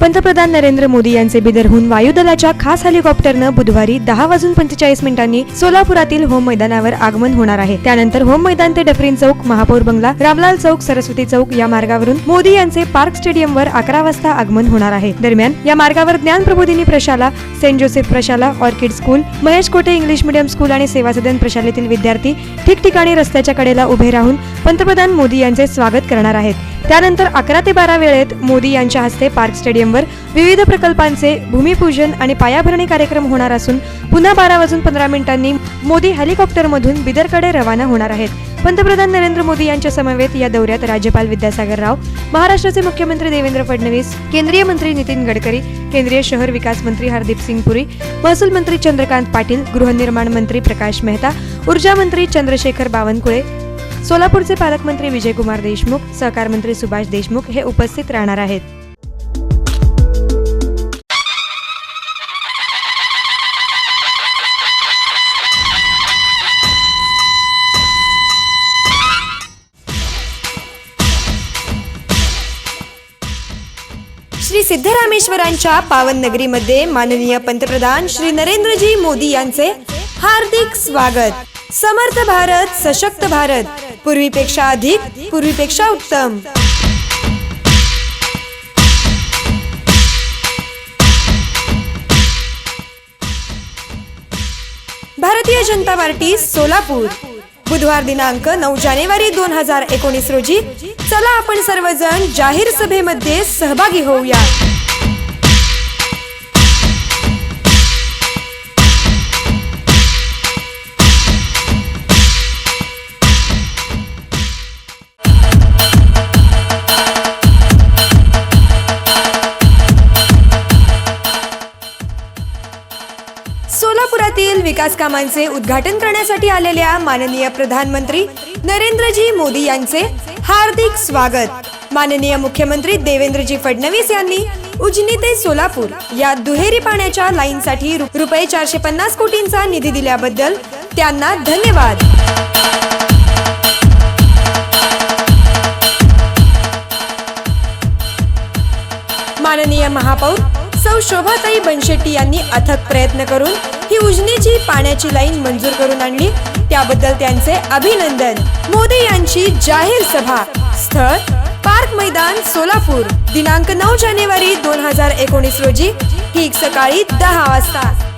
पंतप्रधान नरेंद्र मोदी यांचे बिदरहून वायुदलाच्या खास हेलिकॉप्टरनं बुधवारी दहा वाजून पंचेचाळीस मिनिटांनी सोलापुरातील होम मैदानावर आगमन होणार आहे. त्यानंतर होम मैदान ते डफरीन चौक महापौर बंगला रामलाल चौक सरस्वती चौक या मार्गावरून मोदी यांचे पार्क स्टेडियमवर अकरा वाजता आगमन होणार आहे. दरम्यान या मार्गावर ज्ञान प्रबोधिनी प्रशाला सेंट जोसेफ प्रशाला Orchid School Mahesh Kote English medium school आणि सेवा सदन प्रशालेतील विद्यार्थी ठिकठिकाणी रस्त्याच्या कडेला उभे राहून पंतप्रधान मोदी यांचे स्वागत करणार आहेत. त्यानंतर अकरा ते बारा वेळेत मोदी यांच्या हस्ते पार्क स्टेडियमवर विविध प्रकल्पांचे भूमिपूजन आणि पायाभरणी कार्यक्रम होणार असून पुन्हा बारा वाजून पंधरा मिनिटांनी मोदी हेलिकॉप्टरमधून बिदरकडे रवाना होणार आहेत. पंतप्रधान नरेंद्र मोदी यांच्या समवेत या दौऱ्यात राज्यपाल विद्यासागर राव महाराष्ट्राचे मुख्यमंत्री देवेंद्र फडणवीस केंद्रीय मंत्री नितीन गडकरी केंद्रीय शहर विकास मंत्री हरदीप सिंग पुरी महसूल मंत्री चंद्रकांत पाटील गृहनिर्माण मंत्री प्रकाश मेहता ऊर्जा मंत्री चंद्रशेखर बावनकुळे सोलापूरचे पालकमंत्री विजयकुमार देशमुख सहकार मंत्री सुभाष देशमुख हे उपस्थित राहणार आहेत. श्री सिद्धरामेश्वरांच्या पावन नगरीमध्ये माननीय पंतप्रधान श्री नरेंद्रजी मोदी यांचे हार्दिक स्वागत. समर्थ भारत सशक्त भारत. पूर्वीपेक्षा अधिक पूर्वीपेक्षा उत्तम. भारतीय जनता पार्टी सोलापूर. बुधवार दिनांक नऊ जानेवारी दोन हजार एकोणीस रोजी. चला आपण सर्वजण जाहीर सभेमध्ये सहभागी होऊया सोलापुरातील विकास कामांचे उद्घाटन करण्यासाठी आलेल्या माननीय प्रधानमंत्री नरेंद्रजी मोदी यांचे हार्दिक स्वागत. माननीय मुख्यमंत्री देवेंद्रजी फडणवीस यांनी उजनी ते सोलापूर या दुहेरी पाण्याच्या लाईनसाठी रु- रुपये चारशे पन्नास कोटींचा निधी दिल्याबद्दल त्यांना धन्यवाद. माननीय महापौर सौ शोभाताई बनशेट्टी यांनी अथक प्रयत्न करून ही उजनीची पाण्याची लाईन मंजूर करून आणली. त्याबद्दल त्यांचे अभिनंदन. मोदी यांची जाहीर सभा. स्थळ पार्क मैदान सोलापूर. दिनांक नऊ जानेवारी दोन हजार एकोणीस रोजी. ठीक सकाळी दहा वाजता.